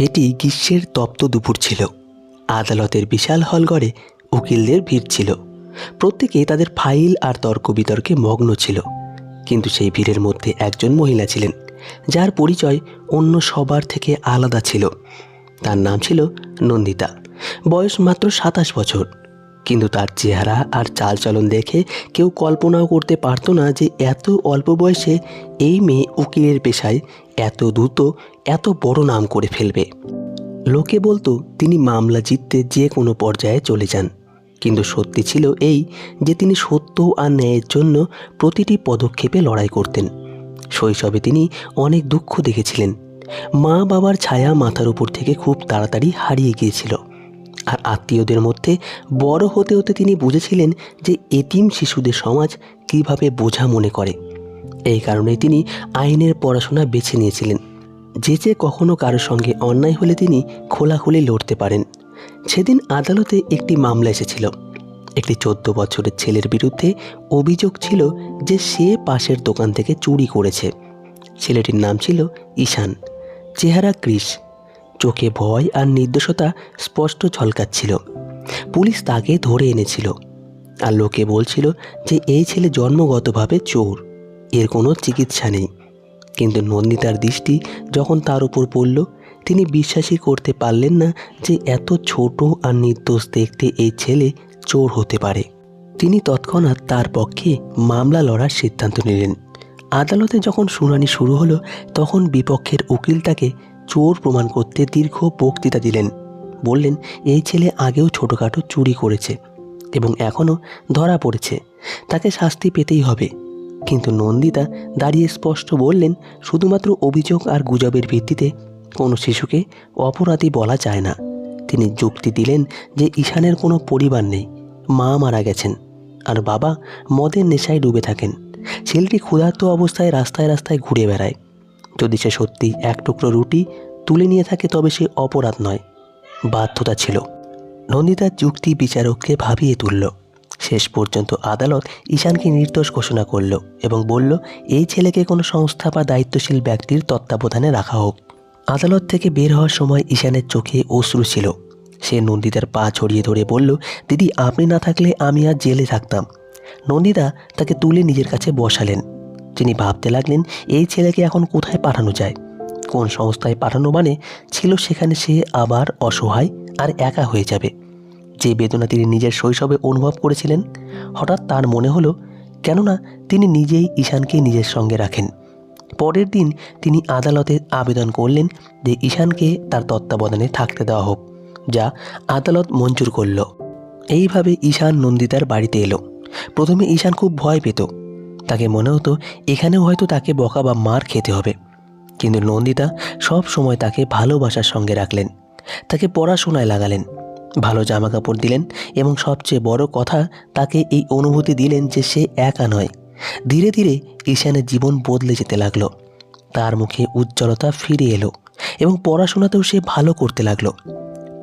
এটি গ্রীষ্মের তপ্ত দুপুর ছিল। আদালতের বিশাল হলঘরে উকিলদের ভিড় ছিল। প্রত্যেকে তাদের ফাইল আর তর্ক বিতর্কে মগ্ন ছিল। কিন্তু সেই ভিড়ের মধ্যে একজন মহিলা ছিলেন, যার পরিচয় অন্য সবার থেকে আলাদা ছিল। তার নাম ছিল নন্দিতা। বয়স মাত্র সাতাশ বছর। কিন্তু তার চেহারা আর চালচলন দেখে কেউ কল্পনাও করতে পারতো না যে এত অল্প বয়সে এই মেয়ে উকিলের পেশায় এত দ্রুত, এত বড় নাম করে ফেলবে। লোকে বলতো, তিনি মামলা জিততে যে কোনো পর্যায়ে চলে যান। কিন্তু সত্যি ছিল এই যে তিনি সত্য আর ন্যায়ের জন্য প্রতিটি পদক্ষেপে লড়াই করতেন। শৈশবে তিনি অনেক দুঃখ দেখেছিলেন। মা বাবার ছায়া মাথার উপর থেকে খুব তাড়াতাড়ি হারিয়ে গিয়েছিল। আর আত্মীয়দের মধ্যে বড় হতে হতে তিনি বুঝেছিলেন যে এতিম শিশুদের সমাজ কীভাবে বোঝা মনে করে। এই কারণে তিনি আইনের পড়াশোনা বেছে নিয়েছিলেন। যে যে কখনো কারোর সঙ্গে অন্যায় হলে তিনি খোলাখুলি লড়তে পারেন। সেদিন আদালতে একটি মামলা এসেছিল। একটি চোদ্দ বছরের ছেলের বিরুদ্ধে অভিযোগ ছিল যে সে পাশের দোকান থেকে চুরি করেছে। ছেলেটির নাম ছিল ঈশান। চেহারা ক্রিস চোখে ভয় আর নির্দোষতা স্পষ্ট ঝলকাচ্ছিল পুলিশ তাকে ধরে এনেছিল আর লোকে বলছিল যে এই ছেলে জন্মগতভাবে চোর, এর কোনো চিকিৎসা নেই। কিন্তু নন্দিতার দৃষ্টি যখন তার উপর পড়ল, তিনি বিশ্বাসই করতে পারলেন না যে এত ছোট আর নির্দোষ দেখতে এই ছেলে চোর হতে পারে। তিনি তৎক্ষণাৎ তার পক্ষে মামলা লড়ার সিদ্ধান্ত নিলেন। আদালতে যখন শুনানি শুরু হলো, তখন বিপক্ষের উকিল তাকে চোর প্রমাণ করতে দীর্ঘ বক্তৃতা দিলেন। বললেন, এই ছেলে আগেও ছোটোখাটো চুরি করেছে এবং এখনও ধরা পড়েছে। তাকে শাস্তি পেতেই হবে। কিন্তু নন্দিতা দাঁড়িয়ে স্পষ্ট বললেন, শুধুমাত্র অভিযোগ আর গুজবের ভিত্তিতে কোনো শিশুকে অপরাধী বলা যায় না। তিনি যুক্তি দিলেন যে ঈশানের কোনো পরিবার নেই। মা মারা গেছেন আর বাবা মদের নেশায় ডুবে থাকেন। ছেলেটি ক্ষুধার্ত অবস্থায় রাস্তায় রাস্তায় ঘুরে বেড়ায়। যদি সে সত্যি। এক টুকরো রুটি তুলে নিয়ে থাকে তবে সে অপরাধ নয়। বাধ্যতা ছিল। নন্দিতার যুক্তি বিচারককে ভাবিয়ে তুলল। শেষ পর্যন্ত আদালত ঈশানকে নির্দোষ ঘোষণা করল এবং বলল, এই ছেলেকে কোনো সংস্থা বা দায়িত্বশীল ব্যক্তির তত্ত্বাবধানে রাখা হোক। আদালত থেকে বের হওয়ার সময় ঈশানের চোখে অশ্রু ছিল। সে নন্দিতার পা ছড়িয়ে ধরে বলল, দিদি, আপনি না থাকলে আমি আর জেলে থাকতাম। নন্দিতা তাকে তুলে নিজের কাছে বসালেন। তিনি ভাবতে লাগলেন এই ছেলেকে এখন কোথায় পাঠানো যায়? কোন সংস্থায় পাঠানো মানে ছিল সেখানে সে আবার অসহায় আর একা হয়ে যাবে। যে বেদনা তিনি নিজের শৈশবে অনুভব করেছিলেন, হঠাৎ তার মনে হলো, কেননা তিনি নিজেই ঈশানকে নিজের সঙ্গে রাখেন। পরের দিন তিনি আদালতে আবেদন করলেন যে ঈশানকে তার তত্ত্বাবধানে থাকতে দেওয়া হোক, যা আদালত মঞ্জুর করল। এইভাবে ঈশান নন্দিতার বাড়িতে এলো। প্রথমে ঈশান খুব ভয় পেত। তাকে মনে হতো এখানেও হয়তো তাকে বকা বা মার খেতে হবে। কিন্তু নন্দিতা সব সময় তাকে ভালোবাসার সঙ্গে রাখলেন। তাকে পড়াশোনায় লাগালেন। ভালো জামা কাপড় দিলেন এবং সবচেয়ে বড় কথা, তাকে এই অনুভূতি দিলেন যে সে একা নয়। ধীরে ধীরে ঈশানের জীবন বদলে যেতে লাগল। তার মুখে উজ্জ্বলতা ফিরে এলো এবং পড়াশোনাতেও সে ভালো করতে লাগল।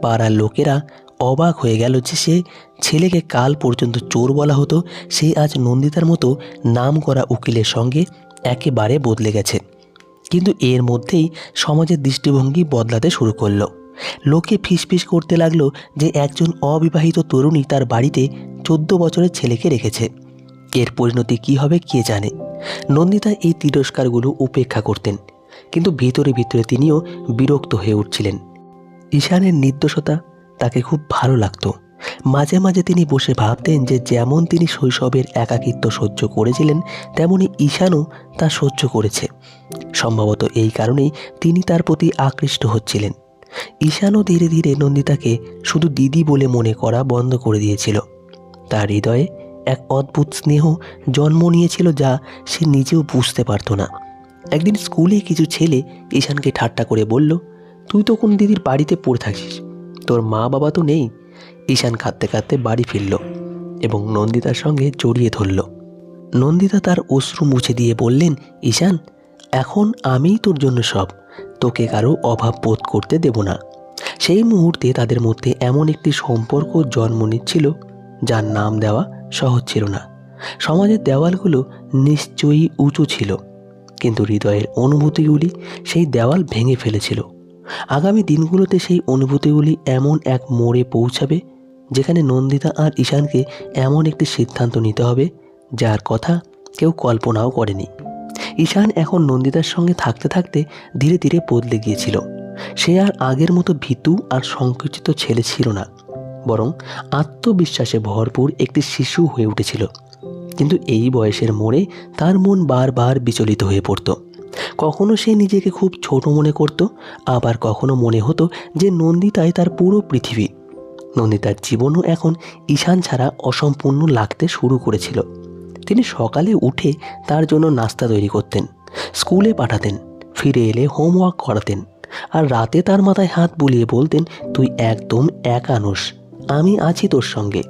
পাড়ার লোকেরা অবাক হয়ে গেল যে সে ছেলেকে কাল পর্যন্ত চোর বলা হতো। সে আজ নন্দিতার মতো নাম করা উকিলের সঙ্গে একেবারে বদলে গেছে। কিন্তু এর মধ্যেই সমাজের দৃষ্টিভঙ্গি বদলাতে শুরু করল। লোকে ফিসফিস করতে লাগল যে একজন অবিবাহিত তরুণী তার বাড়িতে চোদ্দ বছরের ছেলেকে রেখেছে। এর পরিণতি কী হবে কে জানে? নন্দিতা এই তিরস্কারগুলো উপেক্ষা করতেন। কিন্তু ভিতরে ভিতরে তিনিও বিরক্ত হয়ে উঠছিলেন। ঈশানের নির্দোষতা তাকে খুব ভালো লাগতো। মাঝে মাঝে তিনি বসে ভাবতেন যে যেমন তিনি শৈশবের একাকিত্ব সহ্য করেছিলেন, তেমনি ঈশানও তা সহ্য করেছে। সম্ভবত এই কারণেই তিনি তার প্রতি আকৃষ্ট হচ্ছিলেন। ঈশানও ধীরে ধীরে নন্দিতাকে শুধু দিদি বলে মনে করা বন্ধ করে দিয়েছিল। তার হৃদয়ে এক অদ্ভুত স্নেহ জন্ম নিয়েছিল যা সে নিজেও বুঝতে পারতো না। একদিন স্কুলে কিছু ছেলে ঈশানকে ঠাট্টা করে বলল, তুই তো কোন দিদির বাড়িতে পড়ে থাকিস? তোর মা বাবা তো নেই। ঈশান কাঁদতে কাঁদতে বাড়ি ফিরল এবং নন্দিতার সঙ্গে জড়িয়ে ধরল। নন্দিতা তার অশ্রু মুছে দিয়ে বললেন, ঈশান, এখন আমিই তোর জন্য সব। তোকে কারও অভাব বোধ করতে দেব না। সেই মুহূর্তে তাদের মধ্যে এমন একটি সম্পর্ক জন্ম নিচ্ছিল, যার নাম দেওয়া সহজ ছিল না। সমাজের দেওয়ালগুলো নিশ্চয়ই উঁচু ছিল, কিন্তু হৃদয়ের অনুভূতিগুলি সেই দেওয়াল ভেঙে ফেলেছিল। আগামী দিনগুলোতে সেই অনুভূতিগুলি এমন এক মোড়ে পৌঁছাবে, যেখানে নন্দিতা আর ঈশানকে এমন একটি সিদ্ধান্ত নিতে হবে, যার কথা কেউ কল্পনাও করেনি। ঈশান এখন নন্দিতার সঙ্গে থাকতে থাকতে ধীরে ধীরে বদলে গিয়েছিল। সে আর আগের মতো ভীতু আর সংকুচিত ছেলে ছিল না, বরং আত্মবিশ্বাসে ভরপুর একটি শিশু হয়ে উঠেছিল। কিন্তু এই বয়সের মোড়ে তার মন বারবার বিচলিত হয়ে পড়তো। কখনো সে নিজেকে খুব ছোট মনে করত, আবার কখনো মনে হতো যে নন্দিতাই তার পুরো পৃথিবী। নন্দিতার জীবনও এখন ঈশান ছাড়া অসম্পূর্ণ লাগতে শুরু করেছিল। তিনি সকালে উঠে তার জন্য নাস্তা তৈরি করতেন, স্কুলে পাঠাতেন, ফিরে এলে হোমওয়ার্ক করাতেন, আর রাতে তার মাথায় হাত বুলিয়ে বলতেন, তুই একদম একা নোস, আমি আছি তোর সঙ্গে।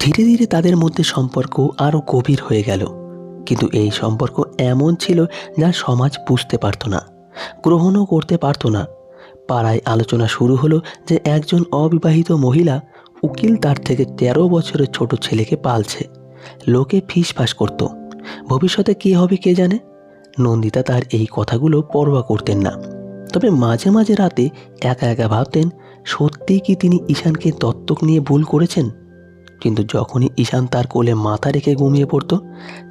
ধীরে ধীরে তাদের মধ্যে সম্পর্ক আরও গভীর হয়ে গেল। কিন্তু এই সম্পর্ক এমন ছিল যা সমাজ বুঝতে পারত না, গ্রহণও করতে পারত না। পাড়ায় আলোচনা শুরু হলো যে একজন অবিবাহিত মহিলা উকিল তার থেকে তেরো বছরের ছোট ছেলেকে পালছে। লোকে ফিস ফাস করত। ভবিষ্যতে কী হবে কে জানে? নন্দিতা তার এই কথাগুলো পরোয়া করতেন না। তবে মাঝে মাঝে রাতে একা একা ভাবতেন, সত্যিই কি তিনি ঈশানকে দত্তক নিয়ে ভুল করেছেন? কিন্তু যখনই ঈশান তার কোলে মাথা রেখে ঘুমিয়ে পড়ত,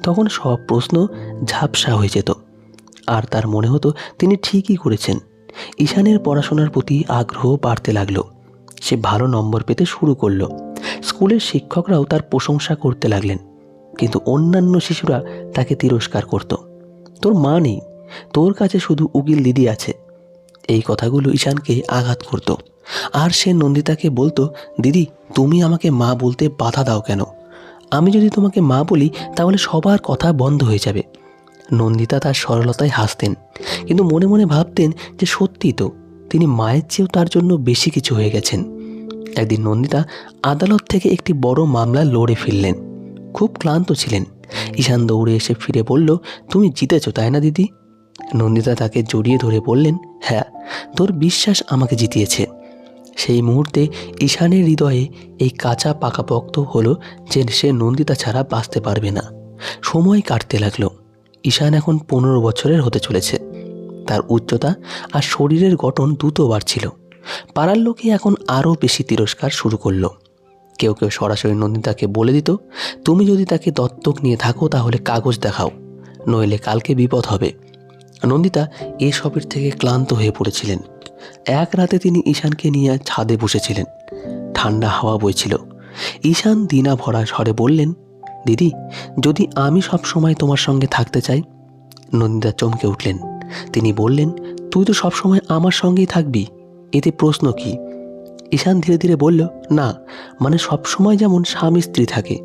তখন সব প্রশ্ন ঝাপসা হয়ে যেত। আর তার মনে হতো তিনি ঠিকই করেছেন। ঈশানের পড়াশোনার প্রতি আগ্রহ বাড়তে লাগল। সে ভালো নম্বর পেতে শুরু করল। স্কুলের শিক্ষকরাও তার প্রশংসা করতে লাগলেন। কিন্তু অন্যান্য শিশুরা তাকে তিরস্কার করত। তোর মা নেই। তোর কাছে শুধু উকিল দিদি আছে। এই কথাগুলো ঈশানকে আঘাত করত। আর সে নন্দিতাকে বলতো, দিদি তুমি আমাকে মা বলতে বাধা দাও কেন? আমি যদি তোমাকে মা বলি, তাহলে সবার কথা বন্ধ হয়ে যাবে। নন্দিতা তার সরলতায় হাসতেন, কিন্তু মনে মনে ভাবতেন যে সত্যি তো, তিনি মায়ের চেয়েও তার জন্য বেশি কিছু হয়ে গেছেন। একদিন নন্দিতা আদালত থেকে একটি বড় মামলা লড়ে ফিরলেন খুব ক্লান্ত ছিলেন। ঈশান দৌড়ে এসে ফিরে বলল, তুমি জিতেছ, তাই না দিদি? নন্দিতা তাকে জড়িয়ে ধরে বললেন হ্যাঁ তোর বিশ্বাস আমাকে জিতিয়েছে। সেই মুহূর্তে ঈশানের হৃদয়ে এই কাঁচা পাকাপোক্ত হলো যে সে নন্দিতা ছাড়া বাঁচতে পারবে না। সময় কাটতে লাগল। ঈশান এখন পনেরো বছরের হতে চলেছে। তার উচ্চতা আর শরীরের গঠন দ্রুত বাড়ছিল পাড়ার লোকে এখন আরও বেশি তিরস্কার শুরু করল। কেউ কেউ সরাসরি নন্দিতাকে বলে দিত, তুমি যদি তাকে দত্তক নিয়ে থাকো তাহলে কাগজ দেখাও, নইলে কালকে বিপদ হবে। নন্দিতা এসবের থেকে ক্লান্ত হয়ে পড়েছিলেন। এক রাতে তিনি ঈশানকে নিয়ে ছাদে বসেছিলেন। ঠান্ডা হাওয়া বইছিল। ঈশান দিনা ভরা স্বরে বললেন, দিদি, যদি আমি সব সময় তোমার সঙ্গে থাকতে চাই? নন্দিতা চমকে উঠলেন। তিনি বললেন, তুই তো সব সময় আমার সঙ্গেই থাকবি। এতে প্রশ্ন কি? ঈশান ধীরে ধীরে বলল, না মানে সব সময় যেমন স্বামী স্ত্রী থাকে।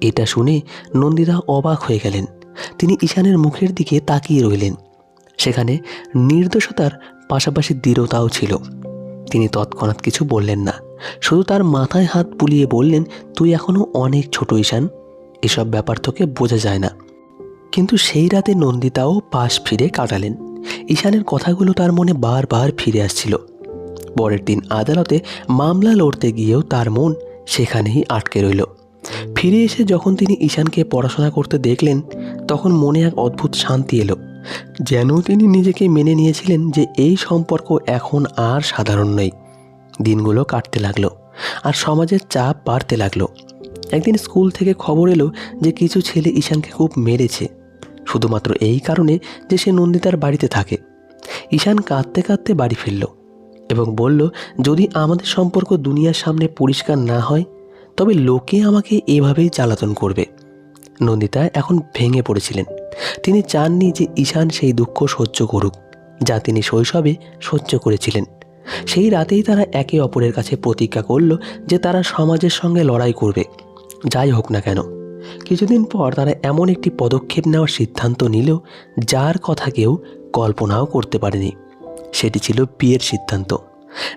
এটা শুনে নন্দিতা অবাক হয়ে গেলেন। তিনি ঈশানের মুখের দিকে তাকিয়ে রইলেন। সেখানে নির্দোষতার পাশাপাশি দৃঢ়তাও ছিল। তিনি তৎক্ষণাৎ কিছু বললেন না। শুধু তার মাথায় হাত বুলিয়ে বললেন, তুই এখনও অনেক ছোট ঈশান। এসব ব্যাপার তোকে বোঝা যায় না। কিন্তু সেই রাতে নন্দিতাও পাশ ফিরে কাটালেন ঈশানের কথাগুলো তার মনে বারবার ফিরে আসছিল। পরের দিন আদালতে মামলা লড়তে গিয়েও তার মন সেখানেই আটকে রইল। ফিরে এসে যখন তিনি ঈশানকে পড়াশোনা করতে দেখলেন, তখন মনে এক অদ্ভুত শান্তি এলো। যেন তিনি নিজেকে মেনে নিয়েছিলেন যে এই সম্পর্ক এখন আর সাধারণ নয়। দিনগুলো কাটতে লাগল, আর সমাজের চাপ বাড়তে লাগল। একদিন স্কুল থেকে খবর এলো যে কিছু ছেলে ঈশানকে খুব মেরেছে। শুধুমাত্র এই কারণে যে সে নন্দিতার বাড়িতে থাকে। ঈশান কাঁদতে কাঁদতে বাড়ি ফিরল এবং বলল, যদি আমাদের সম্পর্ক দুনিয়ার সামনে পরিষ্কার না হয়, তবে লোকে আমাকে এভাবেই জ্বালাতন করবে। নন্দিতা এখন ভেঙে পড়েছিলেন। তিনি চাননি যে ঈশান সেই দুঃখ সহ্য করুক, যা তিনি শৈশবে সহ্য করেছিলেন। সেই রাতেই তারা একে অপরের কাছে প্রতিজ্ঞা করল যে তারা সমাজের সঙ্গে লড়াই করবে, যাই হোক না কেন। কিছুদিন পর তারা এমন একটি পদক্ষেপ নেওয়ার সিদ্ধান্ত নিল, যার কথা কেউ কল্পনাও করতে পারেনি। সেটি ছিল বিয়ের সিদ্ধান্ত।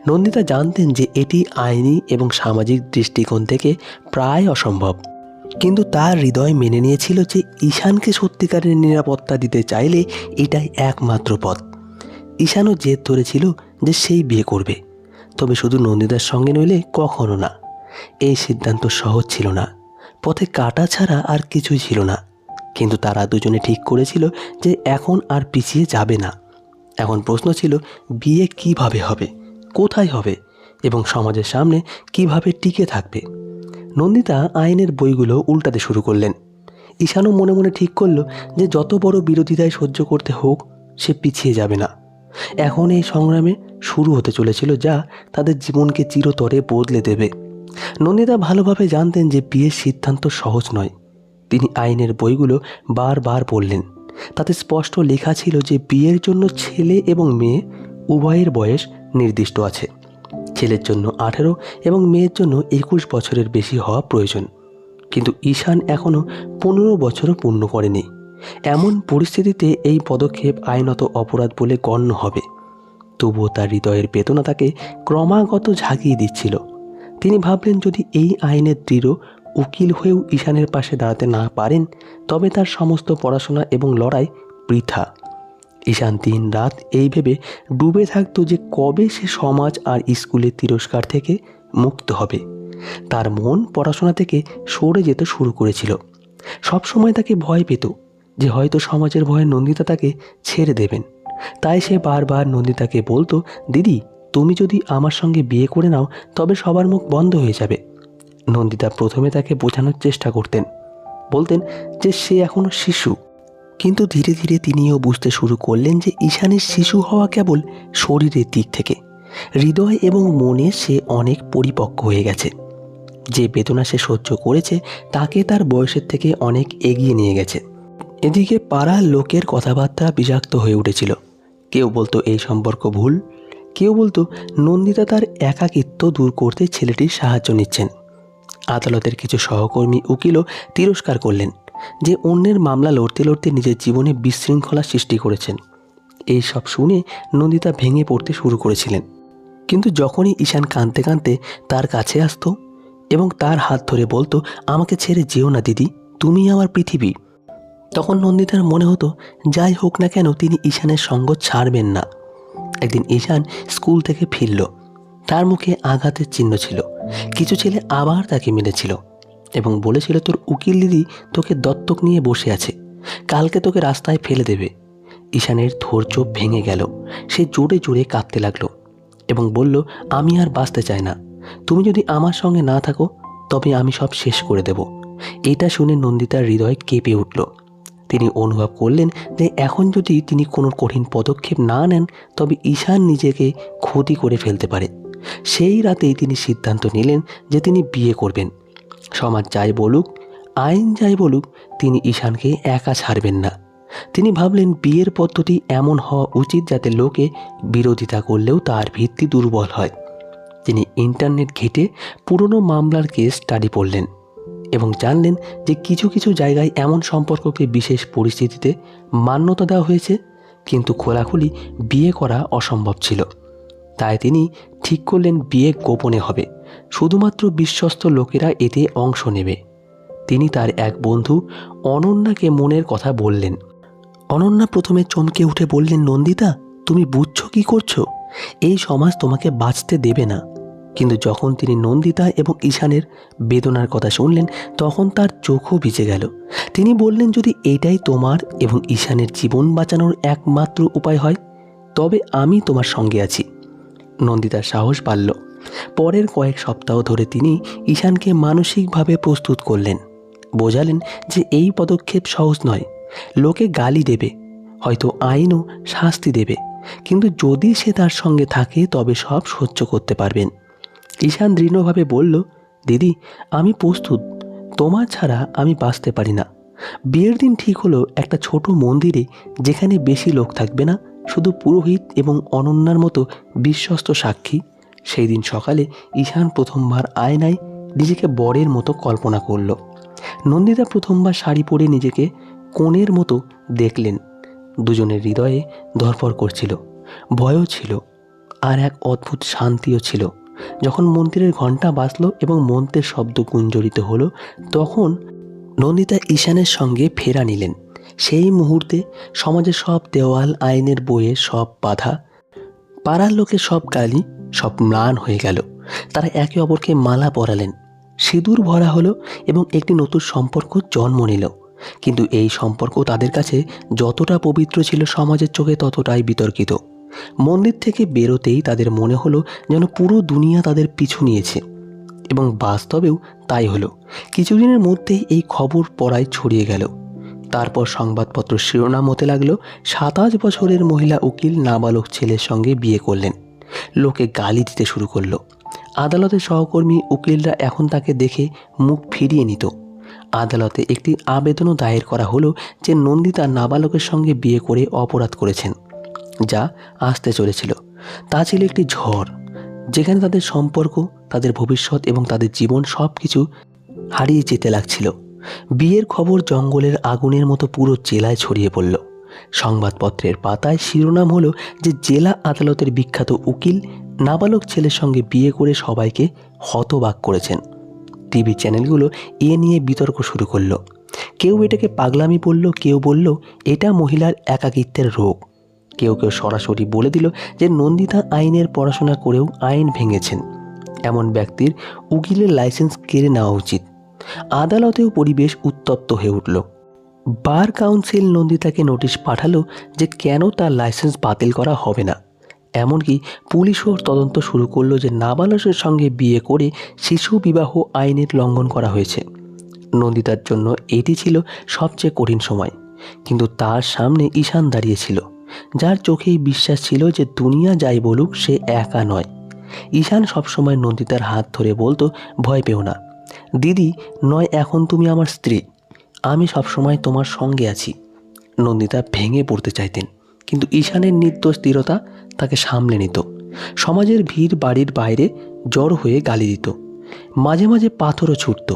নন্দিতা জানতেন যে এটি আইনি এবং সামাজিক দৃষ্টিকোণ থেকে প্রায় অসম্ভব। কিন্তু তার হৃদয় মেনে নিয়েছিল যে ঈশানকে সত্যিকারের নিরাপত্তা দিতে চাইলে এটাই একমাত্র পথ। ঈশানও জেদ ধরেছিল যে সেই বিয়ে করবে। তবে শুধু নন্দিতার সঙ্গে নইলে কখনো না। এই সিদ্ধান্ত সহজ ছিল না। পথে কাটা ছাড়া আর কিছুই ছিল না। কিন্তু তারা দুজনে ঠিক করেছিল যে এখন আর পিছিয়ে যাবে না। এখন প্রশ্ন ছিল, বিয়ে কীভাবে হবে? কোথায় হবে? এবং সমাজের সামনে কীভাবে টিকে থাকবে? নন্দিতা আইনের বইগুলো উল্টাতে শুরু করলেন। ঈশানও মনে মনে ঠিক করল যে যত বড় বিরোধিতায় সহ্য করতে হোক, সে পিছিয়ে যাবে না। এখন এই সংগ্রামে শুরু হতে চলেছিল যা তাদের জীবনকে চিরতরে বদলে দেবে। নন্দিতা ভালোভাবে জানতেন যে বিয়ের সিদ্ধান্ত সহজ নয়। তিনি আইনের বইগুলো বারবার পড়লেন। তাতে স্পষ্ট লেখা ছিল যে বিয়ের জন্য ছেলে এবং মেয়ে উভয়ের বয়স নির্দিষ্ট আছে। ছেলের জন্য আঠেরো এবং মেয়ের জন্য একুশ বছরের বেশি হওয়া প্রয়োজন। কিন্তু ঈশান এখনও পনেরো বছরও পূর্ণ করেনি। এমন পরিস্থিতিতে এই পদক্ষেপ আইনত অপরাধ বলে গণ্য হবে। তবুও তার হৃদয়ের বেদনা তাকে ক্রমাগত ঝাঁকিয়ে দিচ্ছিল। তিনি ভাবলেন, যদি এই আইনের দৃঢ় উকিল হয়েও ঈশানের পাশে দাঁড়াতে না পারেন, তবে তার সমস্ত পড়াশোনা এবং লড়াই বৃথা। ঈশান দিন রাত এই ভেবে ডুবে থাকতো যে কবে সে সমাজ আর স্কুলের তিরস্কার থেকে মুক্ত হবে। তার মন পড়াশোনা থেকে সরে যেতে শুরু করেছিল। সব সময় তাকে ভয় পেত যে হয়তো সমাজের ভয়ে নন্দিতা তাকে ছেড়ে দেবেন। তাই সে বারবার নন্দিতাকে বলতো, দিদি, তুমি যদি আমার সঙ্গে বিয়ে করে নাও, তবে সবার মুখ বন্ধ হয়ে যাবে। নন্দিতা প্রথমে তাকে বোঝানোর চেষ্টা করতেন। বলতেন যে সে এখনও শিশু। কিন্তু ধীরে ধীরে তিনিও বুঝতে শুরু করলেন যে ঈশানের শিশু হওয়া কেবল শরীরের দিক থেকে। হৃদয় এবং মনে সে অনেক পরিপক্ক হয়ে গেছে। যে বেদনা সে সহ্য করেছে, তাকে তার বয়সের থেকে অনেক এগিয়ে নিয়ে গেছে। এদিকে পাড়ার লোকের কথাবার্তা বিষাক্ত হয়ে উঠেছিল। কেউ বলতো এই সম্পর্ক ভুল, কেউ বলতো নন্দিতা তার একাকিত্ব দূর করতে ছেলেটির সাহায্য নিচ্ছেন। আদালতের কিছু সহকর্মী উকিলও তিরস্কার করলেন। যে অন্যের মামলা লড়তে লড়তে নিজের জীবনে বিশৃঙ্খলা সৃষ্টি করেছেন। এই সব শুনে নন্দিতা ভেঙে পড়তে শুরু করেছিলেন। কিন্তু যখনই ঈশান কাঁদতে কাঁদতে তার কাছে আসতো এবং তার হাত ধরে বলতো, আমাকে ছেড়ে যেও না, দিদি তুমি আমার পৃথিবী। তখন নন্দিতার মনে হতো, যাই হোক না কেন, তিনি ঈশানের সঙ্গ ছাড়বেন না। একদিন ঈশান স্কুল থেকে ফিরল। তার মুখে আঘাতের চিহ্ন ছিল। কিছু ছেলে আবার তাকে মেরেছিল। এবং বলেছিল, তোর উকিল দিদি তোকে দত্তক নিয়ে বসে আছে। কালকে তোকে রাস্তায় ফেলে দেবে ঈশানের ধৈর্য ভেঙে গেল। সে জোরে জোরে কাঁদতে লাগল এবং বলল, আমি আর বাঁচতে চাই না। তুমি যদি আমার সঙ্গে না থাকো, তবে আমি সব শেষ করে দেব এটা শুনে নন্দিতার হৃদয় কেঁপে উঠল। তিনি অনুভব করলেন যে এখন যদি তিনি কোনো কঠিন পদক্ষেপ না নেন, তবে ঈশান নিজেকে ক্ষতি করে ফেলতে পারে। সেই রাতেই তিনি সিদ্ধান্ত নিলেন যে তিনি বিয়ে করবেন। সমাজ যাই বলুক, আইন যাই বলুক, তিনি ঈশানকে একা ছাড়বেন না। তিনি ভাবলেন বিয়ের পদ্ধতি এমন হওয়া উচিত যাতে লোকে বিরোধিতা করলেও তার ভিত্তি দুর্বল হয়। তিনি ইন্টারনেট ঘেটে পুরনো মামলার কেস স্টাডি করলেন এবং জানলেন যে কিছু কিছু জায়গায় এমন সম্পর্ককে বিশেষ পরিস্থিতিতে মান্যতা দেওয়া হয়েছে, কিন্তু খোলাখুলি বিয়ে করা অসম্ভব ছিল। তাই তিনি ঠিক করলেন বিয়ে গোপনে হবে। শুধুমাত্র বিশ্বস্ত লোকেরা এতে অংশ নেবে। তিনি তার এক বন্ধু অনন্যাকে মনের কথা বললেন। অনন্যা প্রথমে চমকে উঠে বললেন, নন্দিতা, তুমি বুঝছ কি করছ? এই সমাজ তোমাকে বাঁচতে দেবে না। কিন্তু যখন তিনি নন্দিতা এবং ঈশানের বেদনার কথা শুনলেন, তখন তার চোখও ভিজে গেল। তিনি বললেন, যদি এটাই তোমার এবং ঈশানের জীবন বাঁচানোর একমাত্র উপায় হয়, তবে আমি তোমার সঙ্গে আছি। নন্দিতার সাহস বাড়ল। পরের কয়েক সপ্তাহ ধরে তিনি ঈশানকে মানসিকভাবে প্রস্তুত করলেন। বোঝালেন যে এই পদক্ষেপ সহজ নয়। লোকে গালি দেবে, হয়তো আইনও শাস্তি দেবে। কিন্তু যদি সে তার সঙ্গে থাকে, তবে সব সহ্য করতে পারবেন। ঈশান দৃঢ়ভাবে বলল, দিদি, আমি প্রস্তুত। তোমার ছাড়া আমি বাঁচতে পারি না। বিয়ের দিন ঠিক হলো একটা ছোট মন্দিরে যেখানে বেশি লোক থাকবে না, শুধু পুরোহিত এবং অনন্যার মতো বিশ্বস্ত সাক্ষী। সেই দিন সকালে ঈশান প্রথমবার আয়নায় নিজেকে বরের মতো কল্পনা করল। নন্দিতা প্রথমবার শাড়ি পরে নিজেকে কোণের মতো দেখলেন। দুজনের হৃদয়ে ধরপড় করছিল। ভয়ও ছিল। আর এক অদ্ভুত শান্তিও ছিল। যখন মন্দিরের ঘণ্টা বাজলো এবং মন্ত্রের শব্দ গুঞ্জরিত হলো, তখন নন্দিতা ঈশানের সঙ্গে ফেরা নিলেন। সেই মুহূর্তে সমাজের সব দেওয়াল, আইনের বইয়ের সব বাধা, পাড়ার লোকের সব গালি সব ম্লান হয়ে গেল। তারা একে অপরকে মালা পরালেন। সিঁদুর ভরা হলো এবং একটি নতুন সম্পর্ক জন্ম নিল। কিন্তু এই সম্পর্ক তাদের কাছে যতটা পবিত্র ছিল সমাজের চোখে ততটাই বিতর্কিত। মন্দির থেকে বেরোতেই তাদের মনে হলো যেন পুরো দুনিয়া তাদের পিছু নিয়েছে। এবং বাস্তবেও তাই হলো। কিছুদিনের মধ্যেই এই খবর পড়ায় ছড়িয়ে গেল। তারপর সংবাদপত্র শিরোনাম হতে লাগল, সাতাশ বছরের মহিলা উকিল নাবালক ছেলের সঙ্গে বিয়ে করলেন। লোকে গালি দিতে শুরু করল। আদালতের সহকর্মী উকিলরা এখন তাকে দেখে মুখ ফিরিয়ে নিত। আদালতে একটি আবেদনও দায়ের করা হলো যে নন্দিতা নাবালকের সঙ্গে বিয়ে করে অপরাধ করেছেন, যা আসতে চলেছিল। তা ছিল একটি ঝড়, যেখানে তাদের সম্পর্ক, তাদের ভবিষ্যৎ এবং তাদের জীবন সব কিছু হারিয়ে যেতে লাগছিল। বিয়ের খবর জঙ্গলের আগুনের মতো পুরো জেলায় ছড়িয়ে পড়ল। সংবাদপত্রের পাতায় শিরোনাম হলো যে জেলা আদালতের বিখ্যাত উকিল, নাবালক ছেলের সঙ্গে বিয়ে করে সবাইকে হতবাক করেছেন। টিভি চ্যানেলগুলো এ নিয়ে বিতর্ক শুরু করল। কেউ এটাকে পাগলামি বলল, কেউ বলল, এটা মহিলার একাকিত্বের রোগ। কেউ কেউ সরাসরি বলে দিল যে নন্দিতা আইনের পড়াশোনা করেও আইন ভেঙেছেন। এমন ব্যক্তির উকিলের লাইসেন্স কেড়ে নেওয়া উচিত। আদালতেও পরিবেশ উত্তপ্ত হয়ে উঠল। বার কাউন্সিল নন্দিতাকে নোটিশ পাঠালো যে কেন তার লাইসেন্স বাতিল করা হবে না। এমনকি পুলিশও তদন্ত শুরু করল যে নাবালকের সঙ্গে বিয়ে করে শিশু বিবাহ আইনের লঙ্ঘন করা হয়েছে। নন্দিতার জন্য এটি ছিল সবচেয়ে কঠিন সময়। কিন্তু তার সামনে ঈশান দাঁড়িয়েছিল। যার চোখেই বিশ্বাস ছিল যে দুনিয়া যাই বলুক, সে একা নয়। ঈশান সবসময় নন্দিতার হাত ধরে বলতো, ভয় পেও না। দিদি, নয় এখন তুমি আমার স্ত্রী। আমি সবসময় তোমার সঙ্গে আছি। নন্দিতা ভেঙে পড়তে চাইতেন, কিন্তু ঈশানের নিত্য স্থিরতা তাকে সামলে নিত। সমাজের ভিড় বাড়ির বাইরে জড়ো হয়ে গালি দিত। মাঝে মাঝে পাথরও ছুটত।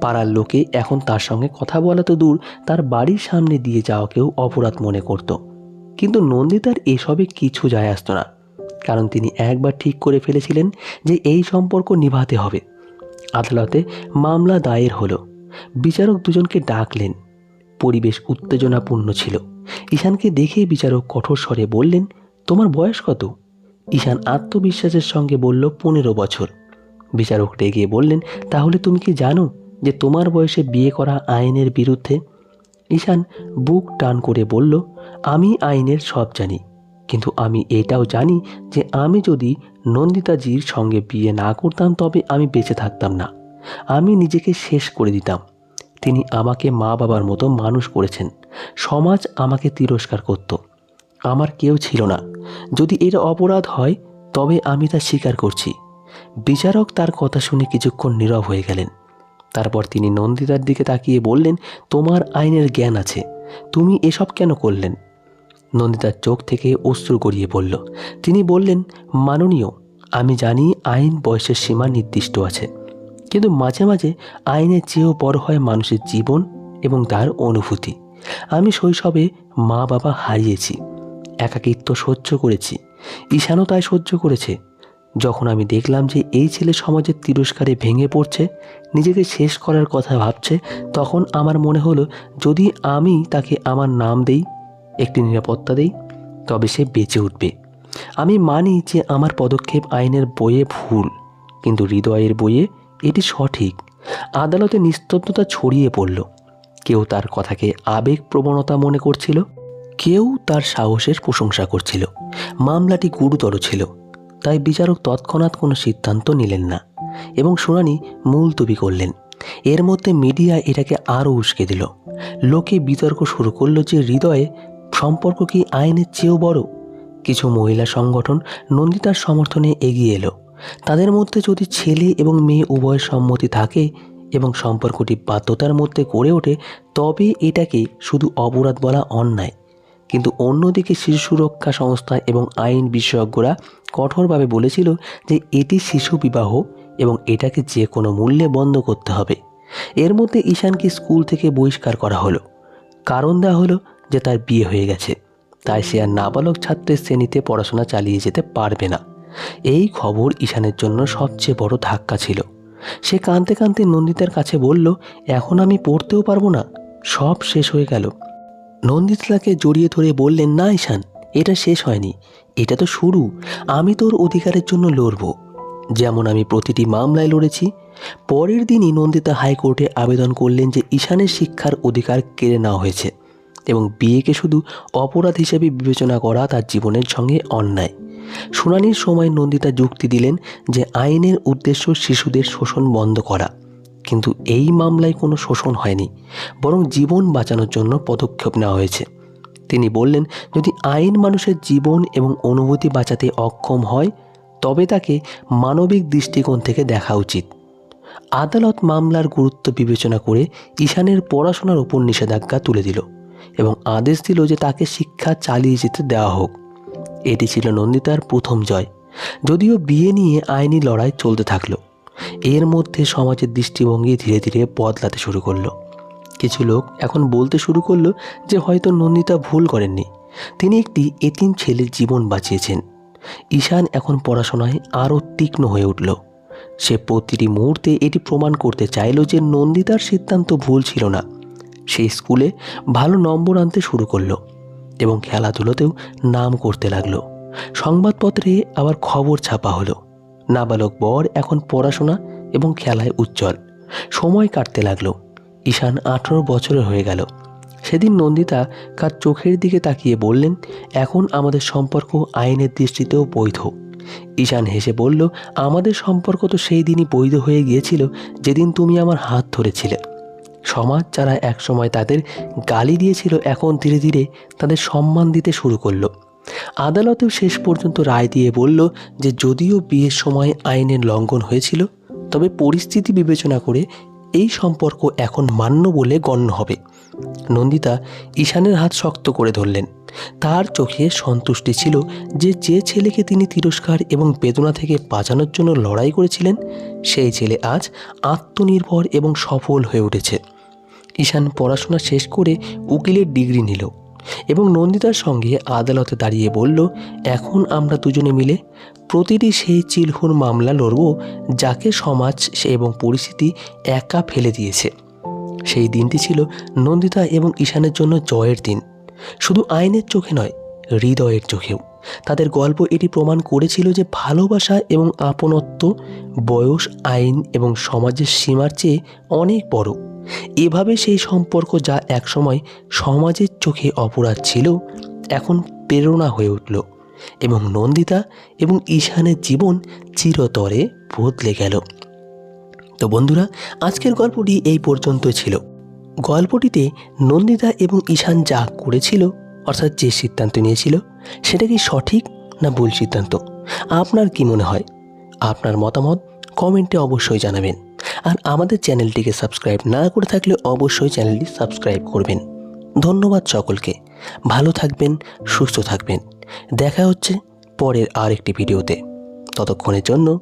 পাড়ার লোকে এখন তার সঙ্গে কথা বলা তো দূর, তার বাড়ির সামনে দিয়ে যাওয়াকেও অপরাধ মনে করত। কিন্তু নন্দিতার এসবে কিছু যায় আসতো না, কারণ তিনি একবার ঠিক করে ফেলেছিলেন যে এই সম্পর্ক নিভাতে হবে। আদালতে মামলা দায়ের হলো। বিচারক দুজনকে ডাকলেন। পরিবেশ উত্তেজনাপূর্ণ ছিল। ঈশানকে দেখে বিচারক কঠোর স্বরে বললেন, তোমার বয়স কত? ঈশান আত্মবিশ্বাসের সঙ্গে বলল, পনেরো বছর। বিচারক রেগে বললেন, তাহলে তুমি কি জানো যে তোমার বয়সে বিয়ে করা আইনের বিরুদ্ধে? ঈশান বুক টান করে বলল, আমি আইনের সব জানি, কিন্তু আমি এটাও জানি যে আমি যদি নন্দিতাজির সঙ্গে বিয়ে না করতাম, তবে আমি বেঁচে থাকতাম না। আমি নিজেকে শেষ করে দিতাম। তিনি আমাকে মা বাবার মতো মানুষ করেছেন। সমাজ আমাকে তিরস্কার করত। আমার কেউ ছিল না। যদি এর অপরাধ হয়, তবে আমি তা স্বীকার করছি। বিচারক তার কথা শুনে কিছুক্ষণ নীরব হয়ে গেলেন। তারপর তিনি নন্দিতার দিকে তাকিয়ে বললেন, তোমার আইনের জ্ঞান আছে। তুমি এসব কেন করলেন? নন্দিতার চোখ থেকে অশ্রু গড়িয়ে পড়ল তিনি বললেন, মাননীয়, আমি জানি আইন বয়সের সীমা নির্দিষ্ট আছে। কিন্তু মাঝে মাঝে আইনের চেয়েও বড় হয় মানুষের জীবন এবং তার অনুভূতি। আমি শৈশবে মা বাবা হারিয়েছি, একাকিত্ব সহ্য করেছি ঈশানও তাই সহ্য করেছে। যখন আমি দেখলাম যে এই ছেলে সমাজের তিরস্কারে ভেঙে পড়ছে, নিজেকে শেষ করার কথা ভাবছে, তখন আমার মনে হলো, যদি আমি তাকে আমার নাম দেই, একটি নিরাপত্তা দেই, তবে সে বেঁচে উঠবে। আমি মানি যে আমার পদক্ষেপ আইনের বইয়ে ভুল, কিন্তু হৃদয়ের বইয়ে এটি সঠিক। আদালতে নিস্তব্ধতা ছড়িয়ে পড়ল। কেউ তার কথাকে আবেগ প্রবণতা মনে করছিল, কেউ তার সাহসের প্রশংসা করছিল। মামলাটি গুরুতর ছিল, তাই বিচারক তৎক্ষণাৎ কোনো সিদ্ধান্ত নিলেন না এবং শুনানি মুলতবি করলেন। এর মধ্যে মিডিয়া এটাকে আরও উস্কে দিল। লোকে বিতর্ক শুরু করল যে হৃদয়ে, সম্পর্ক কি আইনের চেয়েও বড়? কিছু মহিলা সংগঠন নন্দিতার সমর্থনে এগিয়ে এলো। তাদের মধ্যে যদি ছেলে এবং মেয়ে উভয়ের সম্মতি থাকে এবং সম্পর্কটি বাধ্যতার মধ্যে গড়ে ওঠে, তবে এটাকে শুধু অপরাধ বলা অন্যায়। কিন্তু অন্যদিকে শিশু সুরক্ষা সংস্থা এবং আইন বিশেষজ্ঞরা কঠোরভাবে বলেছিল যে এটি শিশু বিবাহ এবং এটাকে যে কোনো মূল্যে বন্ধ করতে হবে। এর মধ্যে ঈশানকে স্কুল থেকে বহিষ্কার করা হলো। কারণ দেওয়া হলো যে তার বিয়ে হয়ে গেছে। তাই সে আর নাবালক ছাত্রের শ্রেণীতে পড়াশোনা চালিয়ে যেতে পারবে না। এই খবর ঈশানের জন্য সবচেয়ে বড় ধাক্কা ছিল। সে কাঁদতে কাঁদতে নন্দিতার কাছে বলল, এখন আমি পড়তেও পারব না। সব শেষ হয়ে গেল। নন্দিতা তাকে জড়িয়ে ধরে বললেন, না ঈশান, এটা শেষ হয়নি। এটা তো শুরু। আমি তোর অধিকারের জন্য লড়ব। যেমন আমি প্রতিটি মামলায় লড়েছি। পরের দিনই নন্দিতা হাইকোর্টে আবেদন করলেন যে ঈশানের শিক্ষার অধিকার কেড়ে নেওয়া হয়েছে এবং বিয়েকে শুধু অপরাধ হিসেবে বিবেচনা করা তার জীবনের সঙ্গে অন্যায়। শুনানির সময় নন্দিতা যুক্তি দিলেন যে আইনের উদ্দেশ্য শিশুদের শোষণ বন্ধ করা। কিন্তু এই মামলায় কোনো শোষণ হয়নি, বরং জীবন বাঁচানোর জন্য পদক্ষেপ নেওয়া হয়েছে। তিনি বললেন, যদি আইন মানুষের জীবন এবং অনুভূতি বাঁচাতে অক্ষম হয়, তবে তাকে মানবিক দৃষ্টিকোণ থেকে দেখা উচিত। আদালত মামলার গুরুত্ব বিবেচনা করে ঈশানের পড়াশোনার উপর নিষেধাজ্ঞা তুলে দিল এবং আদেশ দিল যে তাকে শিক্ষা চালিয়ে যেতে দেওয়া হোক। এটি ছিল নন্দিতার প্রথম জয়। যদিও বিয়ে নিয়ে আইনি লড়াই চলতে থাকল। এর মধ্যে সমাজের দৃষ্টিভঙ্গি ধীরে ধীরে বদলাতে শুরু করল। কিছু লোক এখন বলতে শুরু করল যে হয়তো নন্দিতা ভুল করেননি। তিনি একটি এতিম ছেলের জীবন বাঁচিয়েছেন। ঈশান এখন পড়াশোনায় আরও তীক্ষ্ণ হয়ে উঠল। সে প্রতিটি মুহূর্তে এটি প্রমাণ করতে চাইল যে নন্দিতার সিদ্ধান্ত ভুল ছিল না। সেই স্কুলে ভালো নম্বর আনতে শুরু করল। এবং খেলাধুলোতেও নাম করতে লাগল। সংবাদপত্রে আবার খবর ছাপা হলো। নাবালক বর এখন পড়াশোনা এবং খেলায় উজ্জ্বল। সময় কাটতে লাগল। ঈশান আঠারো বছরের হয়ে গেল। সেদিন নন্দিতা কার চোখের দিকে তাকিয়ে বললেন, এখন আমাদের সম্পর্ক আইনের দৃষ্টিতেও বৈধ। ঈশান হেসে বলল, আমাদের সম্পর্ক তো সেই দিনই বৈধ হয়ে গিয়েছিল যেদিন তুমি আমার হাত ধরেছিলে। সমাজ যারা একসময় তাদের গালি দিয়েছিল, এখন ধীরে ধীরে তাদের সম্মান দিতে শুরু করল। আদালতেও শেষ পর্যন্ত রায় দিয়ে বলল যে, যদিও বিয়ের সময় আইনের লঙ্ঘন হয়েছিল, তবে পরিস্থিতি বিবেচনা করে এই সম্পর্ক এখন মান্য বলে গণ্য হবে। নন্দিতা ঈশানের হাত শক্ত করে ধরলেন। তার চোখে সন্তুষ্টি ছিল যে যে ছেলেকে তিনি তিরস্কার এবং বেদনা থেকে বাঁচানোর জন্য লড়াই করেছিলেন, সেই ছেলে আজ আত্মনির্ভর এবং সফল হয়ে উঠেছে। ঈশান পড়াশোনা শেষ করে উকিলের ডিগ্রি নিল এবং নন্দিতার সঙ্গে আদালতে দাঁড়িয়ে বলল, এখন আমরা দুজনে মিলে প্রতিটি সেই চিলহুর মামলা লড়ব যাকে সমাজ এবং পরিস্থিতি একা ফেলে দিয়েছে। সেই দিনটি ছিল নন্দিতা এবং ঈশানের জন্য জয়ের দিন। শুধু আইনের চোখে নয়, হৃদয়ের চোখেও। তাদের গল্প এটি প্রমাণ করেছিল যে ভালোবাসা এবং আপনত্ব বয়স, আইন এবং সমাজের সীমার চেয়ে অনেক বড়। এভাবে সেই সম্পর্ক যা একসময় সমাজের চোখে অপরাধ ছিল, এখন প্রেরণা হয়ে উঠল এবং নন্দিতা এবং ঈশানের জীবন চিরতরে বদলে গেল। তো বন্ধুরা, আজকের গল্পটি এই পর্যন্ত ছিল। গল্পটিতে নন্দিতা এবং ঈশান যা করেছিল, অর্থাৎ যে সিদ্ধান্ত নিয়েছিল, সেটা কি সঠিক না ভুল সিদ্ধান্ত? আপনার কি মনে হয়? আপনার মতামত কমেন্টে অবশ্যই জানাবেন। আর আমাদের চ্যানেলটিকে সাবস্ক্রাইব না করে থাকলে অবশ্যই চ্যানেলটি সাবস্ক্রাইব করবেন। ধন্যবাদ সকলকে। ভালো থাকবেন, সুস্থ থাকবেন। দেখা হচ্ছে পরের আর একটি ভিডিওতে। ততক্ষণের জন্য